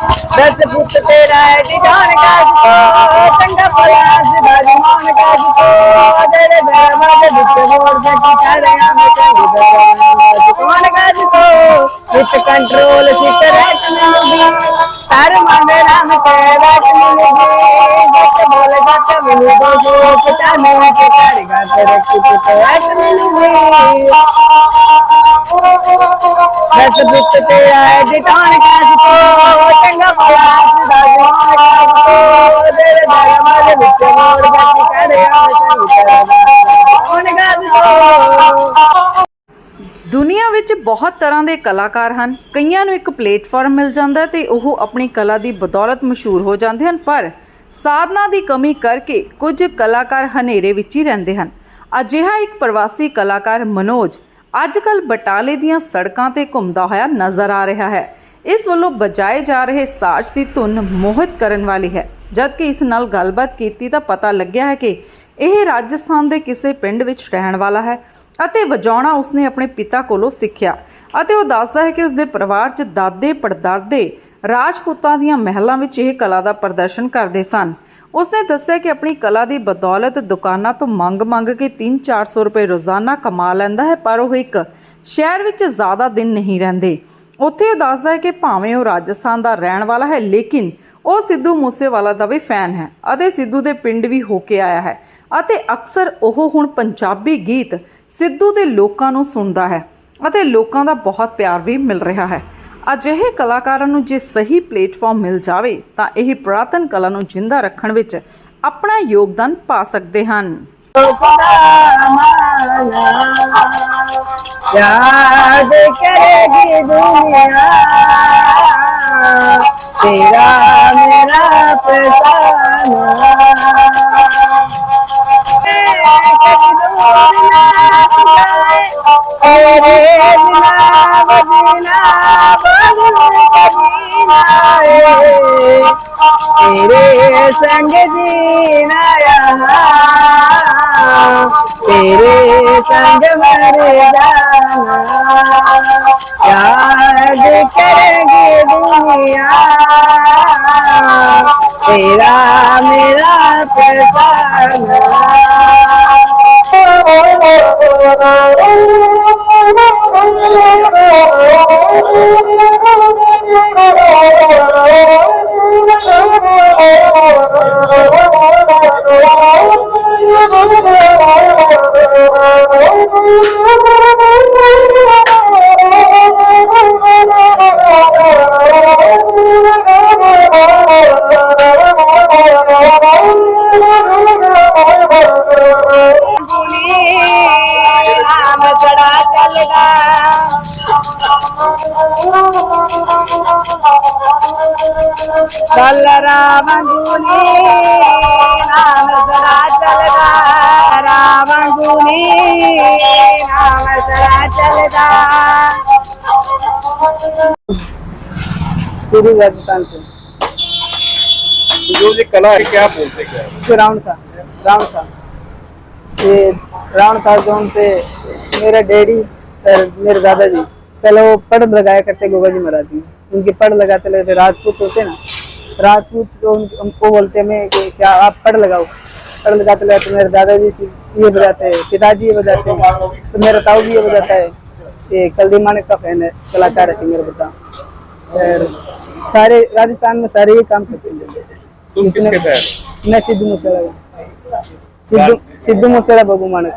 दस फुट तेरा है डिज़ाइन का चंगा पड़ा सीधा जुमान का तेरे दरवाजे बिच मोड़ सकी करे हम जुमान का जिसको विथ कंट्रोल सिट रैट मिलूगी तार मांगे राम के रैट मिलूगी। जट बोल जट मिलू, दो जो पचाने के करेगा तेरे की तो रैट मिलूगी। दस फुट तेरा है डिज़ाइन का ਦੁਨੀਆ ਵਿੱਚ ਬਹੁਤ ਤਰ੍ਹਾਂ ਦੇ ਕਲਾਕਾਰ ਹਨ। ਕਈਆਂ ਨੂੰ ਇੱਕ ਪਲੇਟਫਾਰਮ ਮਿਲ ਜਾਂਦਾ ਤੇ ਉਹ ਆਪਣੀ ਕਲਾ ਦੀ ਬਦੌਲਤ ਮਸ਼ਹੂਰ ਹੋ ਜਾਂਦੇ ਹਨ, ਪਰ ਸਾਧਨਾ ਦੀ ਕਮੀ ਕਰਕੇ ਕੁਝ ਕਲਾਕਾਰ ਹਨੇਰੇ ਵਿੱਚ ਹੀ ਰਹਿੰਦੇ ਹਨ। ਅਜਿਹਾ ਇੱਕ ਪ੍ਰਵਾਸੀ ਕਲਾਕਾਰ ਮਨੋਜ ਅੱਜਕੱਲ ਬਟਾਲੇ ਦੀਆਂ ਸੜਕਾਂ ਤੇ ਘੁੰਮਦਾ ਹੋਇਆ ਨਜ਼ਰ ਆ ਰਿਹਾ ਹੈ। ਇਸ ਵੱਲੋਂ ਬਜਾਏ ਜਾ ਰਹੇ ਸਾਜ਼ ਦੀ ਧੁਨ ਮੋਹਿਤ ਕਰਨ ਵਾਲੀ ਹੈ। ਜਦਕਿ ਇਸ ਨਾਲ ਗੱਲਬਾਤ ਕੀਤੀ ਤਾਂ ਪਤਾ ਲੱਗਿਆ ਹੈ ਕਿ ਇਹ ਰਾਜਸਥਾਨ ਦੇ ਕਿਸੇ ਪਿੰਡ ਵਿੱਚ ਰਹਿਣ ਵਾਲਾ ਹੈ ਅਤੇ ਵਜਾਉਣਾ ਉਸਨੇ ਆਪਣੇ ਪਿਤਾ ਕੋਲੋਂ ਸਿੱਖਿਆ ਅਤੇ ਉਹ ਦੱਸਦਾ ਹੈ ਕਿ ਉਸਦੇ ਪਰਿਵਾਰ 'ਚ ਦਾਦੇ ਪੜਦਾਦੇ ਰਾਜਪੂਤਾਂ ਦੀਆਂ ਮਹਿਲਾਂ ਵਿੱਚ ਇਹ ਕਲਾ ਦਾ ਪ੍ਰਦਰਸ਼ਨ ਕਰਦੇ ਸਨ। ਉਸਨੇ ਦੱਸਿਆ ਕਿ ਆਪਣੀ ਕਲਾ ਦੀ ਬਦੌਲਤ ਦੁਕਾਨਾਂ ਤੋਂ ਮੰਗ-ਮੰਗ ਕੇ 3-400 ਰੁਪਏ ਰੋਜ਼ਾਨਾ ਕਮਾ ਲੈਂਦਾ ਹੈ, ਪਰ ਉਹ ਇੱਕ ਸ਼ਹਿਰ ਵਿੱਚ ਜ਼ਿਆਦਾ ਦਿਨ ਨਹੀਂ ਰਹਿੰਦੇ। ਉੱਥੇ ਉਹ ਦੱਸਦਾ ਹੈ ਕਿ ਭਾਵੇਂ ਉਹ ਰਾਜਸਥਾਨ ਦਾ ਰਹਿਣ ਵਾਲਾ ਹੈ, ਲੇਕਿਨ ਉਹ ਸਿੱਧੂ ਮੂਸੇਵਾਲਾ ਦਾ ਵੀ ਫੈਨ ਹੈ ਅਤੇ ਸਿੱਧੂ ਦੇ ਪਿੰਡ ਵੀ ਹੋ ਕੇ ਆਇਆ ਹੈ। ਅਤੇ ਅਕਸਰ ਉਹ ਹੁਣ ਪੰਜਾਬੀ ਗੀਤ ਸਿੱਧੂ ਦੇ ਲੋਕਾਂ ਨੂੰ ਸੁਣਦਾ ਹੈ ਅਤੇ ਲੋਕਾਂ ਦਾ ਬਹੁਤ ਪਿਆਰ ਵੀ ਮਿਲ ਰਿਹਾ ਹੈ। ਅਜਿਹੇ ਕਲਾਕਾਰਾਂ ਨੂੰ ਜੇ ਸਹੀ ਪਲੇਟਫਾਰਮ ਮਿਲ ਜਾਵੇ, ਤਾਂ ਇਹ ਪ੍ਰਾਤਨ ਕਲਾ ਨੂੰ ਜਿੰਦਾ ਰੱਖਣ ਵਿੱਚ ਆਪਣਾ ਯੋਗਦਾਨ ਪਾ ਸਕਦੇ ਹਨ। तेरे संग जीना यहाँ तेरे संग मर जाना याद करेगी दुनिया। तेरा मेरा चढ़ा चलना चल राम गुनी राम चढ़ा चलना राम गुनी राम चढ़ा चलना पूरी राजस्थान से कला है क्या बोलते है? रावण था रावण था ये रावण था मेरा डैडी और मेरे दादाजी पहले वो पढ़ लगाया करते गोगा जी महाराज जी। उनके पढ़ लगाते लगते राजपूत होते ना राजपूत तो उन- उनको बोलते मैं कि क्या आप पढ़ लगाओ? पढ़ लगाते लगाते मेरे दादाजी ये बजाते हैं पिताजी ये बजाते हैं तो मेरा ताऊ भी ये बजाता है ये कलदी मानक का फ़ैन है कलाकार है सिंगर बता। और सारे राजस्थान में सारे ये काम करते हैं। मैं सिद्धू मूसेवाला। सिद्धू सिद्धू मूसेवाला बबू सिंगर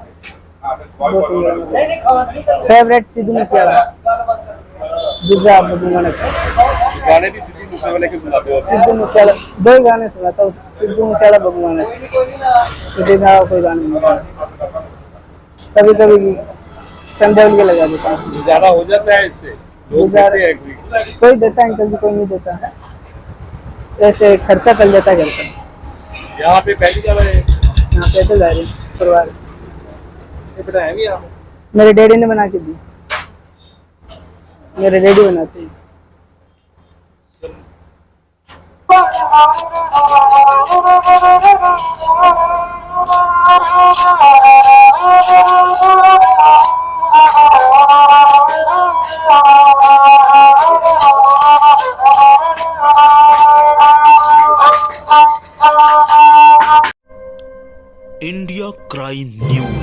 फेवरेट सिद्धू मूसेवाला दूसरा बबू मानक गाने भी सिद्धू मूसेवाले के सुनाते हो सिद्धू मूसेवाला दो गाने सुनाता हूँ। सिद्धू मूसेवाला बबू मानक मुझे ना कोई गाने नहीं कभी कभी संडे के लगा देता हूँ। गुजारा हो जाता है इससे। लोग गुजारा- देते हैं कोई। देता है अंकल जी कोई नहीं देता ऐसे खर्चा चल जाता है घर का यहाँ पे पहली जगह है। यहाँ पैदल जा रहे हैं परिवार। मेरे डैडी ने बना के दी मेरे डैडी बनाते हैं इंडिया क्राइम न्यूज